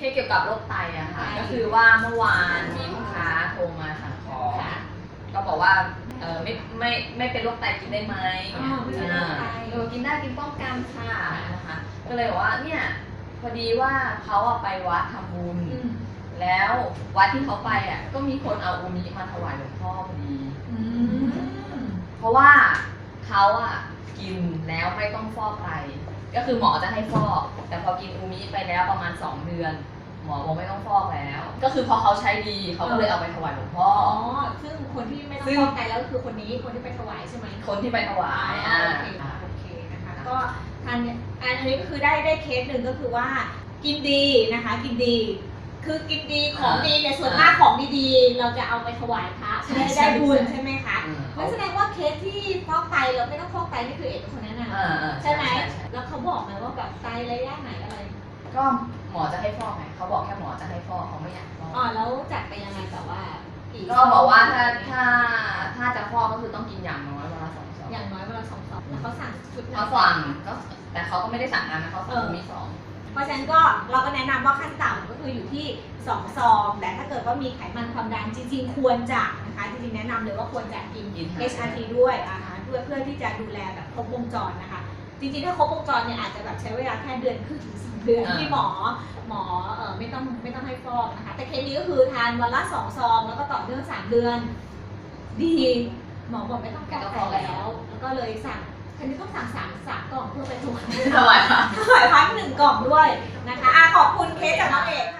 เคสเกี่ยวกับโรคไตอะค่ะไตก็คือว่าเมื่อวานมีลูกค้าโทรมาสั่งของค่ะ ก็บอกว่าเออไม่ไม่ไม่เป็นโรคไตกินได้ไหมอ๋อไม่เป็นโรคไต เออกินได้กินป้องกันค่ะนะคะ ก็เลยบอกว่าเนี่ยพอดีว่าเขาอะไปวัดทำบุญ อืมแล้ววัดที่เขาไปอะก็มีคนเอาอูมิมาถวายหลวงพ่อพอดี อืมเพราะว่าเขาอะกินแล้วไม่ต้องฟอกไต ก็คือหมอจะให้ฟอก แต่พอกินอูมิไปแล้วประมาณ 2 เดือน หมอบอกไม่ต้องฟอกแล้ว ก็คือพอเขาใช้ดีเขาก็เลยเอาไปถวายหลวงพ่อ อ๋อ ซึ่งคนที่ไม่ต้องซึ่งฟอกไตแล้วก็คือคนนี้คนที่ไปถวายใช่ไหมคนที่ไปถวายอ่าโอเคโอเคนะคะก็ทานเนี่ยอันนี้ก็คือได้ได้เคสหนึ่งก็คือว่ากินดีนะคะ กินดี คือกินดีของดีเนี่ยส่วนมากของดีๆ เราจะเอาไปถวายพระจะได้ได้บุญใช่ไหมคะอืมงั้นแสดงว่าเคสที่ฟอกไตเราไม่ต้องฟอกไตนี่คือเอกเป็นคนแนะนอ่าอ่าำใช่ไหมใช่แล้วเขาบอกไหมว่าแบบไตระยะไหนอะไรก็หมอจะให้ฟอกไงเขาบอกแค่หมอจะให้ฟอกเขาไม่อยากฟอกอ๋อแล้วจัดไปยังไงแต่ว่ากี่ก็บอกว่าถ้าถ้าถ้าจะฟอกก็คือต้องกินอย่างน้อยวันละสองซองอย่างน้อยวันละสองซองแล้วเขาสั่งชุดไหนเขาสั่งก็แต่เขาก็ไม่ได้สั่งนานนะเขาสั่งมีสอง เพราะฉะนั้นก็เราก็แนะนำว่าขั้นต่ำก็คืออยู่ที่2ซองแต่ถ้าเกิดว่ามีไขมันความดันจริงๆ ควรจะนะคะจริงๆแนะนำเลยว่าควรจะกินกิน HRT ด้วยอาหารเพื่อเพื่อที่จะดูแลแบบครบวงจรนะคะ จริงๆถ้าครบวงจรเนี่ยอาจจะแบบใช้เวลาแค่เดือนครึ่งถึงสองเดือนอ่าที่หมอหมอเออไม่ต้องไม่ต้องให้ฟอกนะคะแต่เคสนี้ก็คือทานวันละสองซองแล้วก็ต่อเนื่องสามเดือน ดีหมอบอกไม่ต้องฟอกไตแล้ว แล้วก็เลยสั่งคันนี้ต้องสั่งสามสาม กล่องเพื่อไปถวายถวายค่ะถวายพักหนึ่งกล่องด้วยนะคะอะขอบคุณเคสจากน้องเอกค่ะ